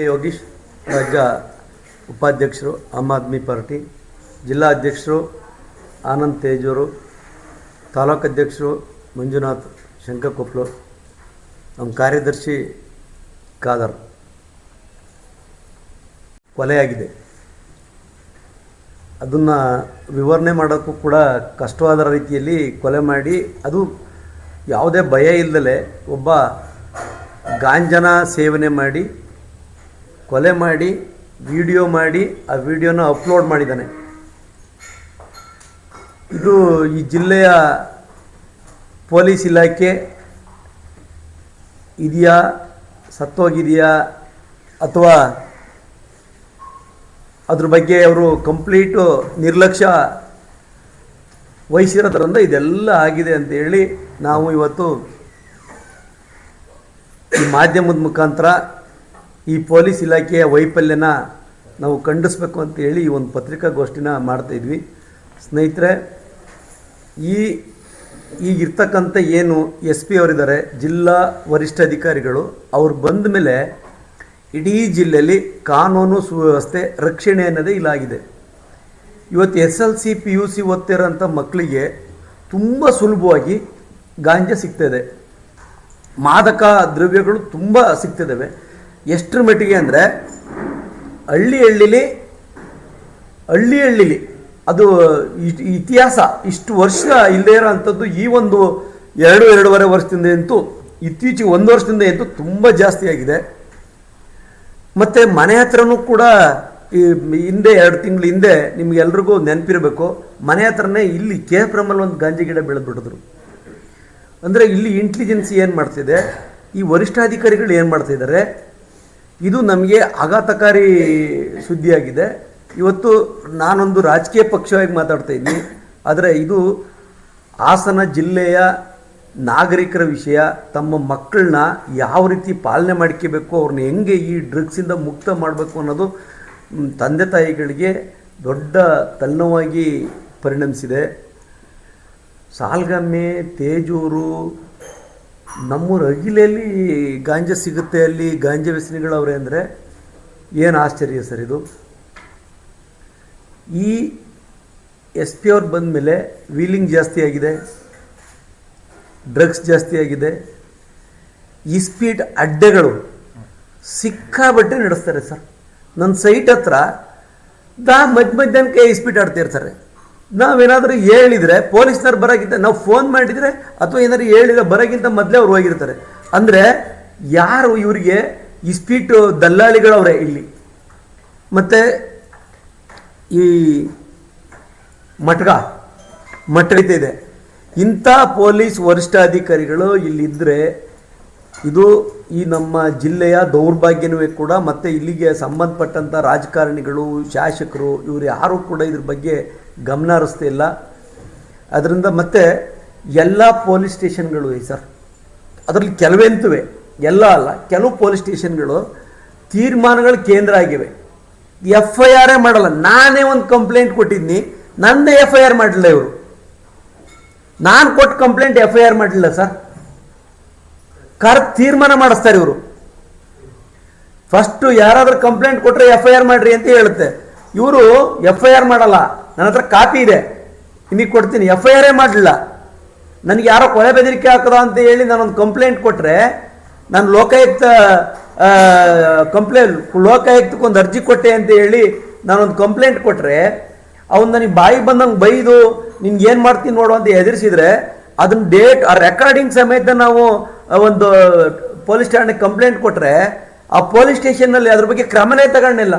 ಯೋಗೀಶ್ ರಾಜ್ಯ ಉಪಾಧ್ಯಕ್ಷರು, ಆಮ್ ಆದ್ಮಿ ಪಾರ್ಟಿ, ಜಿಲ್ಲಾ ಅಧ್ಯಕ್ಷರು ಆನಂದ್ ತೇಜೂರು, ತಾಲೂಕು ಅಧ್ಯಕ್ಷರು ಮಂಜುನಾಥ್ ಶಂಕರಕೊಪ್ಲು ನಮ್ಮ ಕಾರ್ಯದರ್ಶಿ ಖಾದರ್. ಕೊಲೆಯಾಗಿದೆ. ಅದನ್ನು ವಿವರಣೆ ಮಾಡೋಕ್ಕೂ ಕೂಡ ಕಷ್ಟವಾದ ರೀತಿಯಲ್ಲಿ ಕೊಲೆ ಮಾಡಿ, ಅದು ಯಾವುದೇ ಭಯ ಇಲ್ಲದಲೇ ಒಬ್ಬ ಗಾಂಜನ ಸೇವನೆ ಮಾಡಿ ಕೊಲೆ ಮಾಡಿ ವಿಡಿಯೋ ಮಾಡಿ, ಆ ವಿಡಿಯೋನ ಅಪ್ಲೋಡ್ ಮಾಡಿದ್ದಾನೆ. ಇದು ಈ ಜಿಲ್ಲೆಯ ಪೊಲೀಸ್ ಇಲಾಖೆ ಇದೆಯಾ, ಸತ್ತೋಗಿದೆಯಾ, ಅಥವಾ ಅದ್ರ ಬಗ್ಗೆ ಅವರು ಕಂಪ್ಲೀಟು ನಿರ್ಲಕ್ಷ್ಯ ವಹಿಸಿರೋದ್ರಿಂದ ಇದೆಲ್ಲ ಆಗಿದೆ ಅಂತ ಹೇಳಿ ನಾವು ಇವತ್ತು ಈ ಮಾಧ್ಯಮದ ಮುಖಾಂತರ ಈ ಪೊಲೀಸ್ ಇಲಾಖೆಯ ವೈಫಲ್ಯನ ನಾವು ಖಂಡಿಸ್ಬೇಕು ಅಂತ ಹೇಳಿ ಈ ಒಂದು ಪತ್ರಿಕಾಗೋಷ್ಠಿನ ಮಾಡ್ತಾ ಇದ್ವಿ. ಸ್ನೇಹಿತರೆ, ಈ ಈಗಿರ್ತಕ್ಕಂಥ ಏನು ಎಸ್ ಪಿ ಅವರಿದ್ದಾರೆ, ಜಿಲ್ಲಾ ವರಿಷ್ಠ ಅಧಿಕಾರಿಗಳು, ಅವ್ರು ಬಂದ ಮೇಲೆ ಇಡೀ ಜಿಲ್ಲೆಯಲ್ಲಿ ಕಾನೂನು ಸುವ್ಯವಸ್ಥೆ ರಕ್ಷಣೆ ಅನ್ನೋದೇ ಇಲ್ಲಾಗಿದೆ ಇವತ್ತು S L C, P U C ಓದ್ತಿರೋಂಥ ಮಕ್ಕಳಿಗೆ ತುಂಬ ಸುಲಭವಾಗಿ ಗಾಂಜಾ ಸಿಗ್ತಾಯಿದೆ ಮಾದಕ ದ್ರವ್ಯಗಳು ತುಂಬ ಸಿಗ್ತಿದ್ದಾವೆ ಎಷ್ಟರ ಮಟ್ಟಿಗೆ ಅಂದರೆ ಹಳ್ಳಿ ಹಳ್ಳಿಲಿ ಹಳ್ಳಿ ಹಳ್ಳಿಲಿ ಅದು ಇತಿಹಾಸ, ಇಷ್ಟು ವರ್ಷ ಇಲ್ಲದೇ ಇರೋ ಅಂಥದ್ದು ಈ ಒಂದು ಎರಡು, ಎರಡೂವರೆ ವರ್ಷದಿಂದ ಅಂತೂ ಇತ್ತೀಚೆಗೆ ಒಂದು ವರ್ಷದಿಂದ ಅಂತೂ ತುಂಬ ಜಾಸ್ತಿ ಆಗಿದೆ. ಮತ್ತು ಮನೆ ಹತ್ರನೂ ಕೂಡ ಈ ಹಿಂದೆ ಎರಡು ತಿಂಗಳ ಹಿಂದೆ ನಿಮಗೆಲ್ರಿಗೂ ನೆನಪಿರಬೇಕು, ಮನೆ ಹತ್ರನೇ ಇಲ್ಲಿ ಕೆ ರಮ್ಮಲ್ಲಿ ಒಂದು ಗಾಂಜಿ ಗಿಡ ಬೆಳೆದ್ಬಿಟ್ಟಿದ್ರು. ಅಂದರೆ ಇಲ್ಲಿ ಇಂಟೆಲಿಜೆನ್ಸಿ ಏನು ಮಾಡ್ತಿದೆ, ಈ ವರಿಷ್ಠಾಧಿಕಾರಿಗಳು ಏನು ಮಾಡ್ತಿದ್ದಾರೆ ಇದು ನಮಗೆ ಆಘಾತಕಾರಿ ಸುದ್ದಿಯಾಗಿದೆ. ಇವತ್ತು ನಾನೊಂದು ರಾಜಕೀಯ ಪಕ್ಷವಾಗಿ ಮಾತಾಡ್ತಾ ಇದ್ದೀನಿ. ಆದರೆ ಇದು ಹಾಸನ ಜಿಲ್ಲೆಯ ನಾಗರಿಕರ ವಿಷಯ, ತಮ್ಮ ಮಕ್ಕಳನ್ನ ಯಾವ ರೀತಿ ಪಾಲನೆ ಮಾಡ್ಕೋಬೇಕು ಅವ್ರನ್ನ ಹೆಂಗೆ ಈ ಡ್ರಗ್ಸಿಂದ ಮುಕ್ತ ಮಾಡಬೇಕು ಅನ್ನೋದು ತಂದೆ ತಾಯಿಗಳಿಗೆ ದೊಡ್ಡ ತಲೆನೋವಾಗಿ ಪರಿಣಮಿಸಿದೆ. ಸಾಲ್ಗಮ್ಮೆ, ತೇಜೂರು ನಮ್ಮೂರ ಅಗಿಲೆಯಲ್ಲಿ ಗಾಂಜಾ ಸಿಗುತ್ತೆ ಅಲ್ಲಿ ಗಾಂಜಾ ವ್ಯಸನಿಗಳವ್ರೆ ಅಂದರೆ ಏನು ಆಶ್ಚರ್ಯ ಸರ್ ಇದು? ಈ ಎಸ್ ಪಿ ಅವ್ರು ಬಂದ ಮೇಲೆ ವೀಲಿಂಗ್ ಜಾಸ್ತಿ ಆಗಿದೆ, ಡ್ರಗ್ಸ್ ಜಾಸ್ತಿ ಆಗಿದೆ ಸ್ಪೀಡ್ ಅಡ್ಡೆಗಳು ಸಿಕ್ಕಾಬಟ್ಟೆ ನಡೆಸ್ತಾರೆ ಸರ್. ನನ್ನ ಸೈಟ್ ಹತ್ರ ದಾ ಮಧ್ಯ ಮಧ್ಯಾಹ್ನಕ್ಕೆ ಇಸ್ಪೀಟ್ ಆಡ್ತಿರ್ತಾರೆ ನಾವೇನಾದರೂ ಹೇಳಿದರೆ ಪೊಲೀಸ್ನವ್ರು ಬರೋಕ್ಕಿಂತ ನಾವು ಫೋನ್ ಮಾಡಿದರೆ ಅಥವಾ ಏನಾದ್ರು ಹೇಳಿದ್ರೆ ಬರೋಕ್ಕಿಂತ ಮೊದಲೇ ಅವ್ರು ಹೋಗಿರ್ತಾರೆ. ಅಂದರೆ ಯಾರು ಇವರಿಗೆ ಇಸ್ಪೀಟು ದಲ್ಲಾಳಿಗಳವ್ರೆ ಇಲ್ಲಿ. ಮತ್ತು ಈ ಮಟ್ಗ ಇದೆ. ಇಂಥ ಪೊಲೀಸ್ ವರಿಷ್ಠಾಧಿಕಾರಿಗಳು ಇಲ್ಲಿದ್ದರೆ ಇದು ಈ ನಮ್ಮ ಜಿಲ್ಲೆಯ ದೌರ್ಭಾಗ್ಯನೂ ಕೂಡ ಮತ್ತು ಇಲ್ಲಿಗೆ ಸಂಬಂಧಪಟ್ಟಂಥ ರಾಜಕಾರಣಿಗಳು, ಶಾಸಕರು, ಇವರು ಯಾರೂ ಕೂಡ ಇದ್ರ ಬಗ್ಗೆ ಗಮನ ಹರಿಸ್ತಿಲ್ಲ ಅದರಿಂದ ಮತ್ತೆ ಎಲ್ಲ ಪೊಲೀಸ್ ಸ್ಟೇಷನ್ಗಳು ಈ ಸರ್, ಅದರಲ್ಲಿ ಕೆಲವೆಂತುವೆ, ಎಲ್ಲ ಅಲ್ಲ, ಕೆಲವು ಪೊಲೀಸ್ ಸ್ಟೇಷನ್ಗಳು ತೀರ್ಮಾನಗಳು ಕೇಂದ್ರ ಆಗಿವೆ. ಎಫ್ ಐ ಆರೇ ಮಾಡಲ್ಲ, ನಾನೇ ಒಂದು ಕಂಪ್ಲೇಂಟ್ ಕೊಟ್ಟಿದ್ನಿ ನನ್ನದೇ ಎಫ್ ಐ ಆರ್ ಮಾಡಲಿಲ್ಲ ಇವರು. ನಾನು ಕೊಟ್ಟು ಕಂಪ್ಲೇಂಟ್ ಎಫ್ ಐ ಆರ್ ಮಾಡಲಿಲ್ಲ ಸರ್. ಕರ್ ತೀರ್ಮಾನ ಮಾಡಿಸ್ತಾರೆ ಇವರು. ಫಸ್ಟು ಯಾರಾದ್ರೂ ಕಂಪ್ಲೇಂಟ್ ಕೊಟ್ಟರೆ ಎಫ್ ಐ ಆರ್ ಮಾಡ್ರಿ ಅಂತ ಹೇಳುತ್ತೆ. ಇವರು ಎಫ್ ಐ ಆರ್ ಮಾಡಲ್ಲ. ನನ್ನ ಹತ್ರ ಕಾಪಿ ಇದೆ. ನಿಮಗೆ ಕೊಡ್ತೀನಿ. ಎಫ್ ಐ ಆರೇ ಮಾಡಲಿಲ್ಲ. ನನಗೆ ಯಾರೋ ಕೊಲೆ ಬೆದರಿಕೆ ಹಾಕದ ಅಂತ ಹೇಳಿ ನಾನೊಂದು ಕಂಪ್ಲೇಂಟ್ ಕೊಟ್ಟರೆ ನಾನು ಲೋಕಾಯುಕ್ತ ಕಂಪ್ಲೇಂಟ್ ಲೋಕಾಯುಕ್ತಕ್ಕೆ ಒಂದು ಅರ್ಜಿ ಕೊಟ್ಟೆ ಅಂತ ಹೇಳಿ ನಾನೊಂದು ಕಂಪ್ಲೇಂಟ್ ಕೊಟ್ಟರೆ ಅವ್ನು ನನಗೆ ಬಾಯಿ ಬಂದಂಗೆ ಬೈದು, ನಿನ್ಗೆ ಏನು ಮಾಡ್ತೀನಿ ನೋಡು ಅಂತ ಎದುರಿಸಿದ್ರೆ ಅದನ್ನ ಡೇಟ್ ಆ ರೆಕಾರ್ಡಿಂಗ್ ಸಮೇತ ನಾವು ಒಂದು ಪೊಲೀಸ್ ಠಾಣೆಗೆ ಕಂಪ್ಲೇಂಟ್ ಕೊಟ್ಟರೆ ಆ ಪೊಲೀಸ್ ಸ್ಟೇಷನ್ನಲ್ಲಿ ಅದ್ರ ಬಗ್ಗೆ ಕ್ರಮನೇ ತಗೊಂಡಿಲ್ಲ.